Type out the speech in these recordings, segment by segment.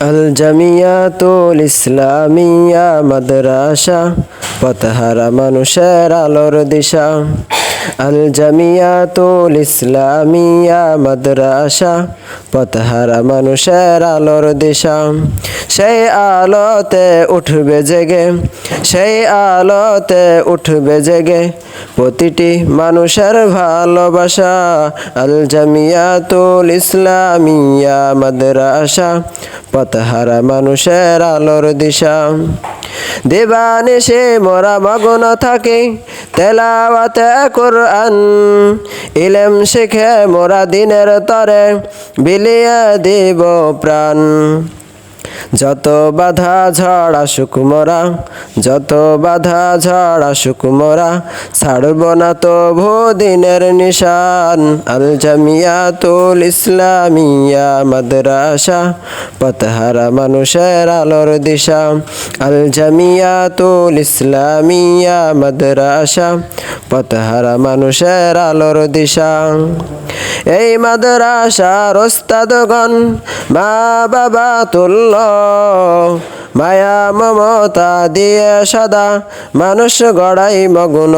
আল জামিয়াতুল ইসলামিয়া মাদ্রাসা পথহারা মানুষের আলোর দিশা। আল জামিয়াতুল ইসলামিয়া মাদ্রাসা পথহারা মানুষের আলোর দিশা। সেই আলোতে উঠবে জেগে, সেই আলোতে উঠবে জেগে প্রতিটি মানুষের ভালোবাসা। আল জামিয়াতুল ইসলামিয়া মাদ্রাসা পথহারা মানুষের আলোর দিশা। দেবানেশে মরা মগ্ন থাকে, তেলাওয়াতে কোরআন। ইলেম শিখে মোরা দিনের তরে, বিলিয়ে দিব প্রাণ। যত বাধা ঝড় আসুক মোরা, যত বাধা ঝড় আসুক মোরা, ছাড়ব না তো দিনের নিশান। আল জামিয়াতুল ইসলামিয়া মাদ্রাসা, পথহারা মানুষের আলোর দিশা। আল জামিয়াতুল ইসলামিয়া মাদ্রাসা, পথহারা মানুষের আলোর দিশা। এই মাদ্রাসার ওস্তাদগণ, মা বাবা তুল্য মায়া মমতা দিয়ে সদা মানুষ গড়াই মগ্ন।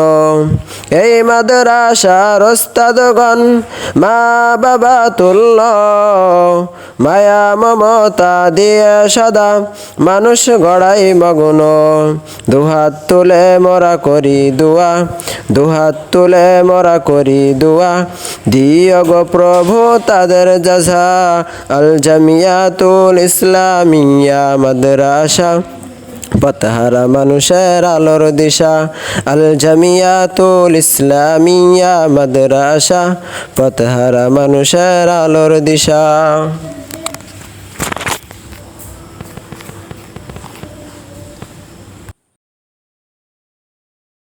এই মাদ্রাসার ওস্তাদগণ, মা বাবা তুল্য মায়া মমতা দিয়ে সদা মানুষ গড়াই মগ্ন। দুহাত তুলে মরা করি দুয়া, দুহাত তুলে মরা করি দুয়া দিয় গো প্রভু তাদের যশা, আল জামিয়াতুল ইসলামিয়া মাদ্রাসা। পতহারা মানুষের আলোর দিশা, আল জামিয়াতুল ইসলামিয়া মাদ্রাসা। পতহারা মানুষের আলোর দিশা।